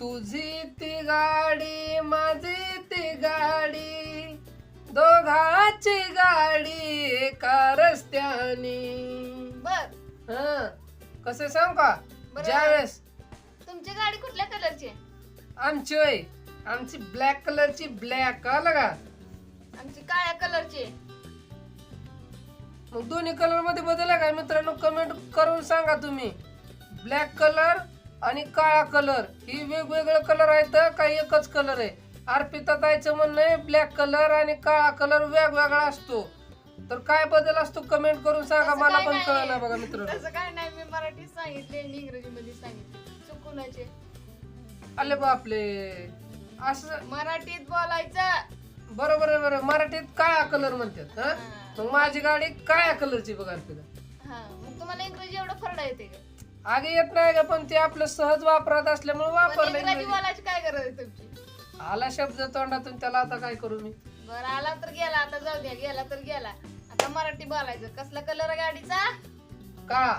तुझी ती गाडी माझी ती गाडी दोघाची गाडी एका रस्त्याने. बर. हा कसं सांग का? बरं. ज्यावेळेस. तुमची गाडी कुठल्या कलरची आहे? आमची होय. आमची ब्लॅक कलरची ब्लॅक आलं का आमची काळ्या कलरची आहे. मग दोन्ही कलरमध्ये बदल आहे का? मित्रांनो कमेंट करून सांगा तुम्ही. ब्लॅक कलर आणि काळा कलर. ही वेगवेगळे कलर आहेत का एकच कलर आहे. अर्पिता ताईचं म्हणणं आहे ब्लॅक कलर आणि काळा कलर वेगवेगळा असतो. तर काय बदल असतो कमेंट करून सांगा तसं मला काय पण नाही. कळलं बघा मित्रांनो. तसं काय नाही मी मराठीत सांगितले आणि इंग्रजीमध्ये सांगितले. चुकूनाचे आले बापले. असं मराठीत बोलायचं. बरोबर आहे बरोबर मराठीत काळा कलर म्हणतात हा? हा. मग माझी गाडी काळ्या कलरची बघा अर्पिता. हा मग तुम्हाला इंग्रजी एवढं फरडा येते का? आगे येत नाही का पण ते आपलं सहज वापरात असल्यामुळे पण वापरलं इंग्रजी. बोलायची काय गरज आहे तुमची? आला शब्द तोंडातून त्याला आता काय करू मी? बरं आला तर गेला आता जाऊ द्या गेला तर गेला. आता मराठी बोलायचं. कसला कलर गाडीचा? काळा.